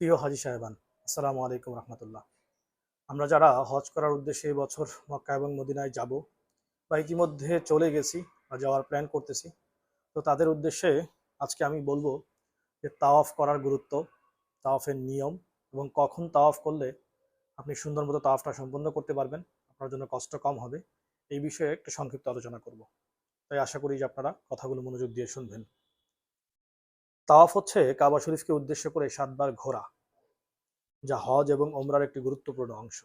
প্রিয় হাজি সাহেবান, আসসালামু আলাইকুম রহমতুল্লাহ। আমরা যারা হজ করার উদ্দেশ্যে বছর মক্কা এবং মদিনায় যাব বা ইতিমধ্যে চলে গেছি বা যাওয়ার প্ল্যান করতেছি, তো তাদের উদ্দেশ্যে আজকে আমি বলব যে তাওয়াফ করার গুরুত্ব, তাওয়াফের নিয়ম এবং কখন তাওয়াফ করলে আপনি সুন্দর মতো তাওয়াফটা সম্পন্ন করতে পারবেন, আপনার জন্য কষ্ট কম হবে, এই বিষয়ে একটু সংক্ষিপ্ত আলোচনা করব। তাই আশা করি যে আপনারা কথাগুলো মনোযোগ দিয়ে শুনবেন। তাওয়াফ হচ্ছে কাবা শরীফকে উদ্দেশ্য করে সাতবার ঘোরা, যা হজ এবং ওমরার একটি গুরুত্বপূর্ণ অংশ।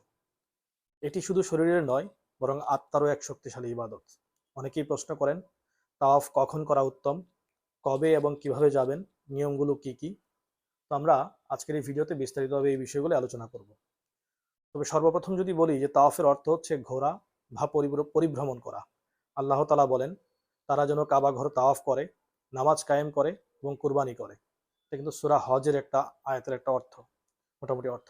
এটি শুধু শরীরের নয়, বরং আত্মারও এক শক্তিশালী ইবাদত। অনেকেই প্রশ্ন করেন, তাওয়াফ কখন করা উত্তম? কবে এবং কীভাবে যাবেন? নিয়মগুলো কি কি? তো আমরা আজকের এই ভিডিওতে বিস্তারিতভাবে এই বিষয়গুলো আলোচনা করব। তবে সর্বপ্রথম যদি বলি যে তাওয়াফের অর্থ হচ্ছে ঘোরা বা পরিভ্রমণ করা। আল্লাহ তালা বলেন, তারা যেন কাবা ঘর তাওয়াফ করে, নামাজ কায়েম করে এবং কুরবানি করে। এটা কিন্তু সুরা হজের একটা আয়াতের একটা অর্থ, মোটামুটি অর্থ।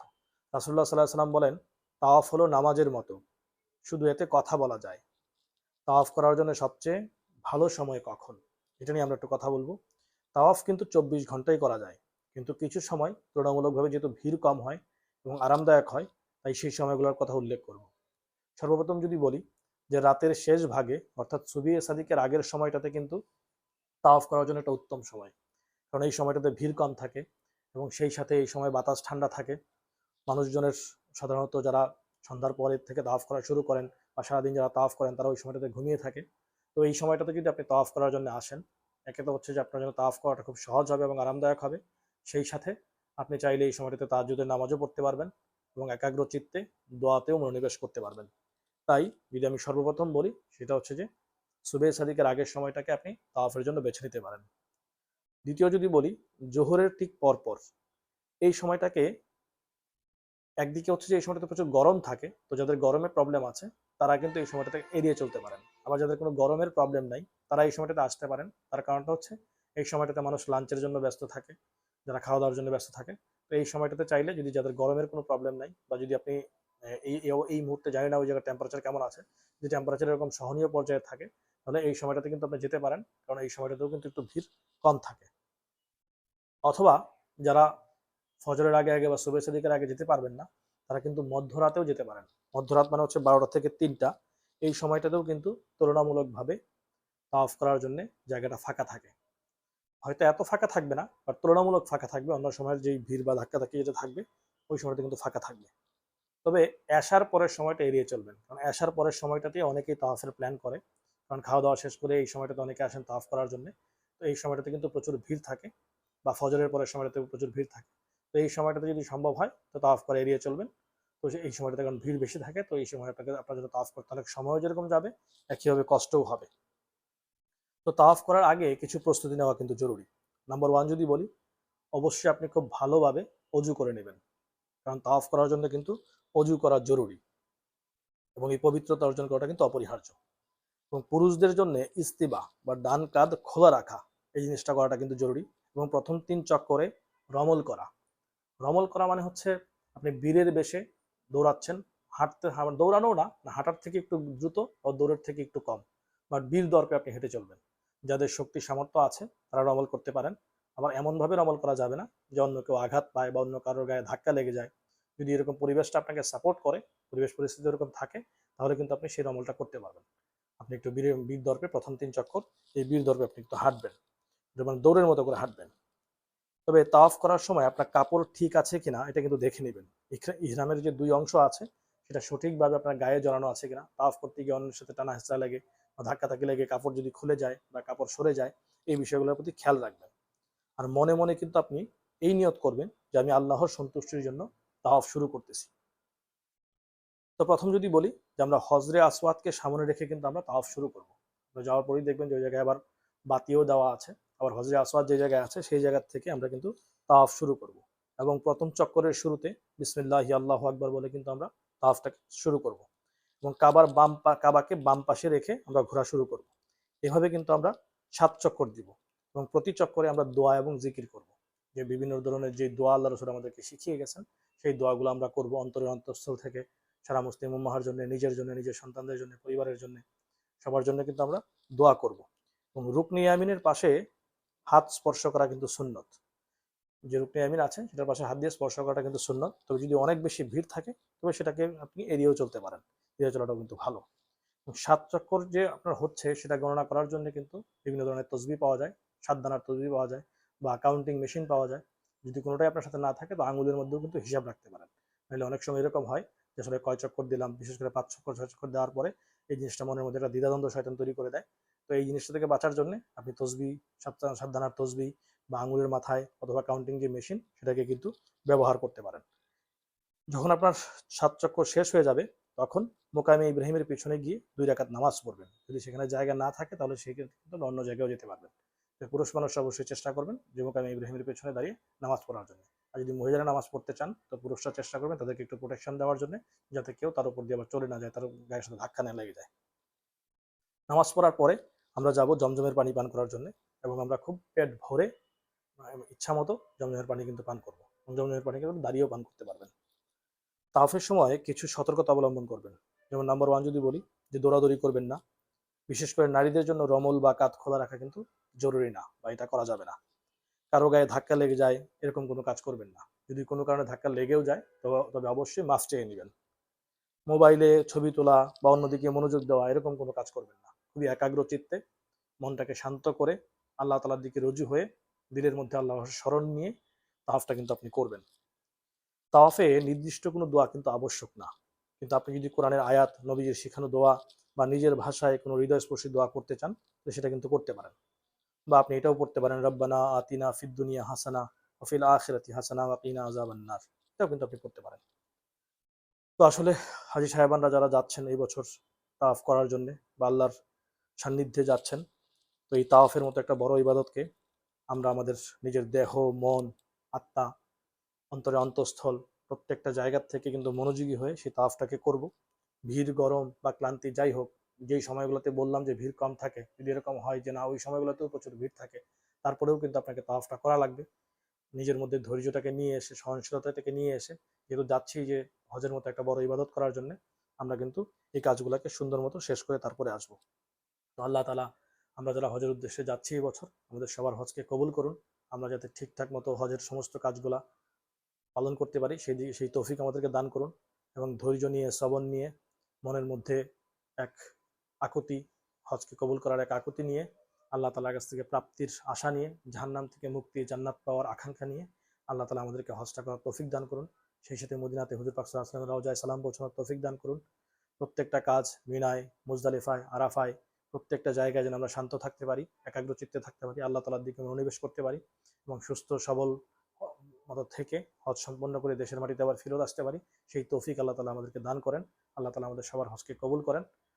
রাসুল্লাহ সাল্লাহ সাল্লাম বলেন, তাওয়াফ হলো নামাজের মতো, শুধু এতে কথা বলা যায়। তাওয়াফ করার জন্য সবচেয়ে ভালো সময় কখন? এটা নিয়ে আমরা একটু কথা বলব। তাওয়াফ কিন্তু চব্বিশ ঘন্টাই করা যায়, কিন্তু কিছু সময় তুলনামূলকভাবে যেহেতু ভিড় কম হয় এবং আরামদায়ক হয়, তাই সেই সময়গুলোর কথা উল্লেখ করব। সর্বপ্রথম যদি বলি যে রাতের শেষ ভাগে, অর্থাৎ সুবি সাদিকের আগের সময়টাতে কিন্তু তাওয়াফ করার জন্য একটা উত্তম সময়। কারণ এই সময়টাতে ভিড় কম থাকে এবং সেই সাথে এই সময় বাতাস ঠান্ডা থাকে। মানুষজনের সাধারণত যারা সন্ধ্যার পরের থেকে তাফ করা শুরু করেন বা সারাদিন যারা তাফ করেন তারা ওই সময়টাতে ঘুমিয়ে থাকে। তো এই সময়টাতে যদি আপনি তাফ করার জন্য আসেন, একে তো হচ্ছে যে আপনার জন্য তাফ করাটা খুব সহজ হবে এবং আরামদায়ক হবে। সেই সাথে আপনি চাইলে এই সময়টাতে তাহাজুদের নামাজও পড়তে পারবেন এবং একাগ্র চিত্তে দোয়াতেও মনোনিবেশ করতে পারবেন। তাই যদি আমি সর্বপ্রথম বলি, সেটা হচ্ছে যে সুবে সাদিকের আগের সময়টাকে আপনি তাওয়াফের জন্য বেছে নিতে পারেন। দ্বিতীয় যদি বলি, জোহরের ঠিক পরপর এই সময়টাকে একদিকে হচ্ছে যে এই সময়টাতে প্রচুর গরম থাকে, তো যাদের গরমের প্রবলেম আছে, তারা কিন্তু এই সময়টাতে এড়িয়ে চলতে পারেন। আবার যাদের কোনো গরমের প্রবলেম নাই, তারা এই সময়টাতে আসতে পারেন। তার কারণটা হচ্ছে, এই সময়টাতে মানুষ লাঞ্চের জন্য ব্যস্ত থাকে, যারা খাওয়া দাওয়ার জন্য ব্যস্ত থাকে। তো এই সময়টাতে চাইলে যদি যাদের গরমের কোনো প্রবলেম নাই বা যদি আপনি এই এই- মুহূর্তে জানি না ওই জায়গার টেম্পারেচার কেমন আছে, যদি টেম্পারেচার এরকম সহনীয় পর্যায়ে থাকে, তাহলে এই সময়টাতে কিন্তু আপনি যেতে পারেন। কারণ এই সময়টাতেও কিন্তু একটু ভিড় কম থাকে। অথবা যারা ফজরের আগে আগে বা সুবে সাদিকের আগে যেতে পারবেন না, তারা কিন্তু মধ্যরাতেও যেতে পারেন। মধ্যরাত মানে হচ্ছে বারোটা থেকে তিনটা। এই সময়টাতেও কিন্তু তুলনামূলকভাবে তাওয়াফ করার জন্য জায়গাটা ফাঁকা থাকে। হয়তো এত ফাঁকা থাকবে না বাট তুলনামূলক ফাঁকা থাকবে। অন্য সময়ের যেই ভিড় বা ধাক্কা ধাক্কি যেটা থাকবে, ওই সময়টা কিন্তু ফাঁকা থাকবে। তবে অ্যাশার পরের সময়টা এড়িয়ে চলবেন। কারণ অ্যাশার পরের সময়টাতে অনেকেই তাওয়াফের প্ল্যান করে। কারণ খাওয়া দাওয়া শেষ করে এই সময়টাতে অনেকে আসেন তাওয়াফ করার জন্য। তো এই সময়টাতে কিন্তু প্রচুর ভিড় থাকে। বা ফজরের পরের সময়টাতে প্রচুর ভিড় থাকে। তো এই সময়টাতে যদি সম্ভব হয়, তো তাওয়াফ করে এড়িয়ে চলবেন। তো এই সময়টাতে কারণ ভিড় বেশি থাকে, তো এই সময় আপনাকে, আপনার জন্য তাওয়াফ করতে অনেক সময় যেরকম যাবে, একইভাবে কষ্টও হবে। তো তাওয়াফ করার আগে কিছু প্রস্তুতি নেওয়া কিন্তু জরুরি। নাম্বার ওয়ান যদি বলি, অবশ্যই আপনি খুব ভালোভাবে অজু করে নেবেন। কারণ তাওয়াফ করার জন্য কিন্তু অজু করা জরুরি। এবং এই পবিত্রতা অর্জন করাটা কিন্তু অপরিহার্য। এবং পুরুষদের জন্য ইস্তিবা বা ডান কাঁধ খোলা রাখা, এই জিনিসটা করাটা কিন্তু জরুরি। এবং প্রথম তিন চক্করে রমল করা। রমল করা মানে হচ্ছে আপনি বীরের বেশে দৌড়াচ্ছেন, হাঁটতে হা- দৌড়ানো না না হাঁটার থেকে একটু দ্রুত ও দৌড়ের থেকে একটু কম। বাট বীর দর্পে আপনি হেঁটে চলবেন। যাদের শক্তি সামর্থ্য আছে, তারা রমল করতে পারেন। আবার এমনভাবে রমল করা যাবে না যে অন্য কেউ আঘাত পায় বা অন্য কারোর গায়ে ধাক্কা লেগে যায়। যদি এরকম পরিবেশটা আপনাকে সাপোর্ট করে, পরিবেশ পরিস্থিতি এরকম থাকে, তাহলে কিন্তু আপনি সেই রমলটা করতে পারবেন। আপনি একটু বীর বীর দর্পে প্রথম তিন চক্কর, এই বীর দর্পে আপনি একটু হাঁটবেন। যেমন দৌড়ের মতো করে হাঁটবেন। তবে তাওয়াফ করার সময় আপনার কাপড় ঠিক আছে কিনা, এটা কিন্তু দেখে নেবেন। ইহরামের যে দুই অংশ আছে, সেটা সঠিকভাবে আপনার গায়ে জড়ানো আছে কিনা, তাওয়াফ করতে গিয়ে অন্যের সাথে টানা হেঁচড়া লেগে বা ধাক্কা ধাক্কি লেগে কাপড় যদি খুলে যায় বা কাপড় সরে যায়, এই বিষয়গুলোর প্রতি খেয়াল রাখবেন। আর মনে মনে কিন্তু আপনি এই নিয়ত করবেন যে আমি আল্লাহর সন্তুষ্টির জন্য তাওয়াফ শুরু করতেছি। তো প্রথম যদি বলি যে আমরা হজরে আসওয়াদকে সামনে রেখে কিন্তু আমরা তাওয়াফ শুরু করব। যাওয়ার পরেই দেখবেন যে ওই জায়গায় আবার বাতিও দেওয়া আছে। আবার হজরে আসওয়াদ যে জায়গায় আছে, সেই জায়গা থেকে আমরা কিন্তু তাওয়াফ শুরু করব। এবং প্রথম চক্করের শুরুতে বিসমিল্লাহি আল্লাহ আকবর বলে কিন্তু আমরা তাওয়াফটাকে শুরু করব। এবং কাবার বাম কাবাকে বাম পাশে রেখে আমরা ঘোরা শুরু করব। এভাবে কিন্তু আমরা সাত চক্কর দিব এবং প্রতি চক্করে আমরা দোয়া এবং জিকির করব। যে বিভিন্ন ধরনের যে দোয়া আল্লাহ রসুল আমাদেরকে শিখিয়ে গেছেন, সেই দোয়াগুলো আমরা করব অন্তরের অন্তঃস্থল থেকে সারা মুসলিম উম্মাহার জন্য, নিজের জন্য, নিজের সন্তানদের জন্য, পরিবারের জন্য, সবার জন্য কিন্তু আমরা দোয়া করব। এবং রুকনি আমিনের পাশে হাত স্পর্শ করা কিন্তু সুন্নত। যে রুকনি আমিন আছে সেটার পাশে হাত দিয়ে স্পর্শ করাটা কিন্তু সুন্নত। তবে যদি অনেক বেশি ভিড় থাকে, তবে সেটাকে আপনি এড়িয়েও চলতে পারেন। এড়িয়ে চলাটাও কিন্তু ভালো। সাত চক্কর যে আপনার হচ্ছে, সেটা গণনা করার জন্য কিন্তু বিভিন্ন ধরনের তসবি পাওয়া যায়। সাত দানার তসবি পাওয়া যায় বা কাউন্টিং মেশিন পাওয়া যায়। যদি কোনোটাই আপনার সাথে না থাকে, তো আঙুলের মধ্যেও কিন্তু হিসাব রাখতে পারেন। নাহলে অনেক সময় এরকম হয় যে আসলে কয় চক্কর দিলাম, বিশেষ করে পাঁচ চক্কর, ছয় চক্কর দেওয়ার পরে এই জিনিসটা মনের মধ্যে একটা দ্বিধাদ্বন্দ্ব শয়তান তৈরি করে দেয়। তো এই জিনিসটা থেকে বাঁচার জন্য আপনি তসবি দানার তসবি বা আঙুলের মাথায় অথবা কাউন্টিং যে মেশিন সেটাকে কিন্তু ব্যবহার করতে পারেন। যখন আপনার সাত চক্কর শেষ হয়ে যাবে, তখন মোকামে ইব্রাহিমের পিছনে গিয়ে দুই রাকাত নামাজ পড়বেন। যদি সেখানে জায়গা না থাকে, তাহলে সেক্ষেত্রে কিন্তু অন্য জায়গায়ও যেতে পারবেন। পুরুষ মানুষ অবশ্যই চেষ্টা করবেন যে মোকামে ইব্রাহিমের পেছনে দাঁড়িয়ে নামাজ পড়ার জন্য। আর যদি মহিলারা নামাজ পড়তে চান, তো পুরুষরা চেষ্টা করবেন তাদেরকে একটু প্রোটেকশন দেওয়ার জন্য, যাতে কেউ তার উপর দিয়ে আবার চলে না যায়, তার গায়ের সাথে ধাক্কা না লেগে যায়। নামাজ পড়ার পরে আমরা যাব জমজমের পানি পান করার জন্য এবং আমরা খুব পেট ভরে ইচ্ছা মতো জমজমের পানি কিন্তু পান করব। জমজমের পানি কিন্তু দাঁড়িয়েও পান করতে পারবেন। তাফের সময় কিছু সতর্কতা অবলম্বন করবেন। যেমন নাম্বার ওয়ান যদি বলি, যে দৌড়াদৌড়ি করবেন না। বিশেষ করে নারীদের জন্য রমল বা কাত খোলা রাখা কিন্তু জরুরি না বা এটা করা যাবে না। কারও গায়ে ধাক্কা লেগে যায়, এরকম কোনো কাজ করবেন না। যদি কোনো কারণে ধাক্কা লেগেও যায় তবে অবশ্যই মাস্ক চেয়ে নেবেন। মোবাইলে ছবি তোলা বা অন্যদিকে মনোযোগ দেওয়া, এরকম কোনো কাজ করবেন না। খুবই একাগ্র চিত্তে মনটাকে শান্ত করে আল্লাহ তালার দিকে রুজু হয়ে দিলের মধ্যে আল্লাহ স্মরণ নিয়ে তাহাফটা কিন্তু আপনি করবেন। তাওয়াফে নির্দিষ্ট কোনো দোয়া কিন্তু আবশ্যক না। কিন্তু আপনি যদি কোরআনের আয়াত, নবীজির শিখানো দোয়া বা নিজের ভাষায় কোনো হৃদয়স্পর্শী দোয়া করতে চান, তো সেটা কিন্তু করতে পারেন। বা আপনি এটাও পড়তে পারেন, রব্বানা আতিনা ফিদ্দুনিয়া হাসানা অফিল আখিরাতি হাসানা ওয়াকিনা আজাবান্নার এটাও কিন্তু আপনি করতে পারেন। তো আসলে হাজি সাহেবানরা যারা যাচ্ছেন এই বছর তাফ করার জন্য বা আল্লাহর সান্নিধ্যে যাচ্ছেন, তো এই তাওয়াফের মতো একটা বড় ইবাদতকে আমরা আমাদের নিজের দেহ, মন, আত্মা, অন্তরে অন্তঃস্থল প্রত্যেকটা জায়গার থেকে কিন্তু মনোযোগী হয়ে সেই তাফটাকে করব। ভিড়, গরম বা ক্লান্তি যাই হোক যেই সময়গুলোতে বললাম যে ভিড় কম থাকে, যদি এরকম হয় যে না, ওই সময়গুলোতেও প্রচুর ভিড় থাকে, তারপরেও কিন্তু আপনাকে তাফটা করা লাগবে। নিজের মধ্যে ধৈর্যটাকে নিয়ে এসে সহনশীলতাটাকে নিয়ে এসে, যেহেতু যাচ্ছি যে হজের মতো একটা বড় ইবাদত করার জন্য, আমরা কিন্তু এই কাজগুলোকে সুন্দর মতো শেষ করে তারপরে আসব। তো আল্লাহ তালা আমরা যারা হজের উদ্দেশ্যে যাচ্ছি এই বছর, আমাদের সবার হজকে কবুল করুন। আমরা যাতে ঠিকঠাক মতো হজের সমস্ত কাজগুলা পালন করতে পারি, সেই সেই তৌফিক আমাদেরকে দান করুন এবং ধৈর্য নিয়ে, শ্রবণ নিয়ে, মনের মধ্যে এক আকুতি, হজকে কবুল করার এক আকুতি নিয়ে আল্লাহ তালার কাছ থেকে প্রাপ্তির আশা নিয়ে, জাহান্নাম থেকে মুক্তি, জান্নাত পাওয়ার আকাঙ্ক্ষা নিয়ে আল্লাহ তালা আমাদেরকে হজটা করার তৌফিক দান করুন। সেই সাথে মদিনাতে হুজুর পাক সাল্লামের রাউজায় সালাম পৌঁছানোর তৌফিক দান করুন। প্রত্যেকটা কাজ মিনায়, মুজদালিফায়, আরাফায়, প্রত্যেকটা জায়গায় যেন আমরা শান্ত থাকতে পারি, একাগ্র চিত্তে থাকতে পারি, আল্লাহ তালার দিকে মনোনিবেশ করতে পারি এবং সুস্থ, সবল মতো থেকে হজ সম্পন্ন করে দেশের মাটিতে আবার ফিরত আসতে পারি, সেই তৌফিক আল্লাহ তালা আমাদেরকে দান করেন। আল্লাহ তালা আমাদের সবার হজকে কবুল করেন।